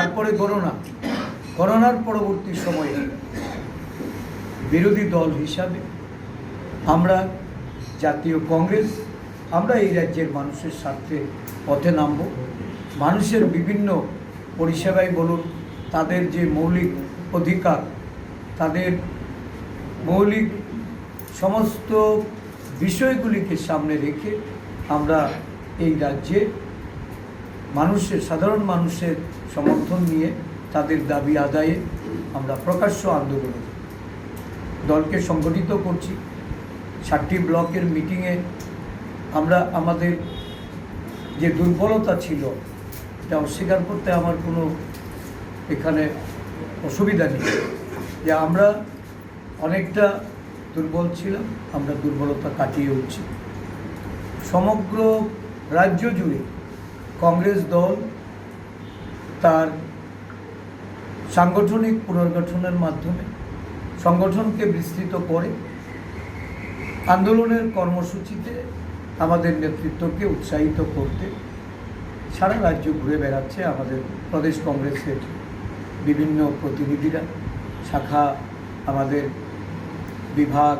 তারপরে গণনা। গণনার পরবর্তী সময়ে বিরোধী দল হিসাবে আমরা জাতীয় কংগ্রেস, আমরা এই রাজ্যের মানুষের স্বার্থে পথে নামব। মানুষের বিভিন্ন পরিষেবায় বলুন, তাদের যে মৌলিক অধিকার, তাদের মৌলিক সমস্ত বিষয়গুলিকে সামনে রেখে আমরা এই রাজ্যে মানুষের, সাধারণ মানুষের সমর্থন নিয়ে তাদের দাবি আদায়ে আমরা প্রকাশ্য আন্দোলন দলকে সংগঠিত করছি। ষাটটি ব্লকের মিটিংয়ে আমরা, আমাদের যে দুর্বলতা ছিল, এটা অস্বীকার করতে আমার কোনো এখানে অসুবিধা নেই। যে আমরা অনেকটা দুর্বল ছিলাম, আমরা দুর্বলতা কাটিয়ে উঠছি। সমগ্র রাজ্য জুড়ে কংগ্রেস দল তার সাংগঠনিক পুনর্গঠনের মাধ্যমে সংগঠনকে বিস্তৃত করে আন্দোলনের কর্মসূচিতে আমাদের নেতৃত্বকে উৎসাহিত করতে সারা রাজ্য ঘুরে বেড়াচ্ছে আমাদের প্রদেশ কংগ্রেসের বিভিন্ন প্রতিনিধিরা। শাখা, আমাদের বিভাগ,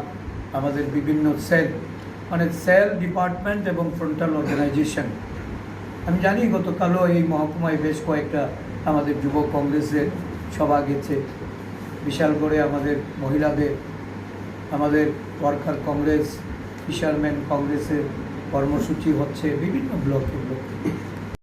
আমাদের বিভিন্ন সেল মানে সেল ডিপার্টমেন্ট এবং ফ্রন্টাল অর্গানাইজেশন আমি জানি গতকালও এই মহকুমায় বেশ কয়েকটা আমাদের যুব কংগ্রেসের সভা গেছে। বিশাল করে আমাদের মহিলাদের, আমাদের ওয়ার্কার কংগ্রেস, ফিশারম্যান কংগ্রেসের কর্মসূচি হচ্ছে বিভিন্ন ব্লকে ব্লকে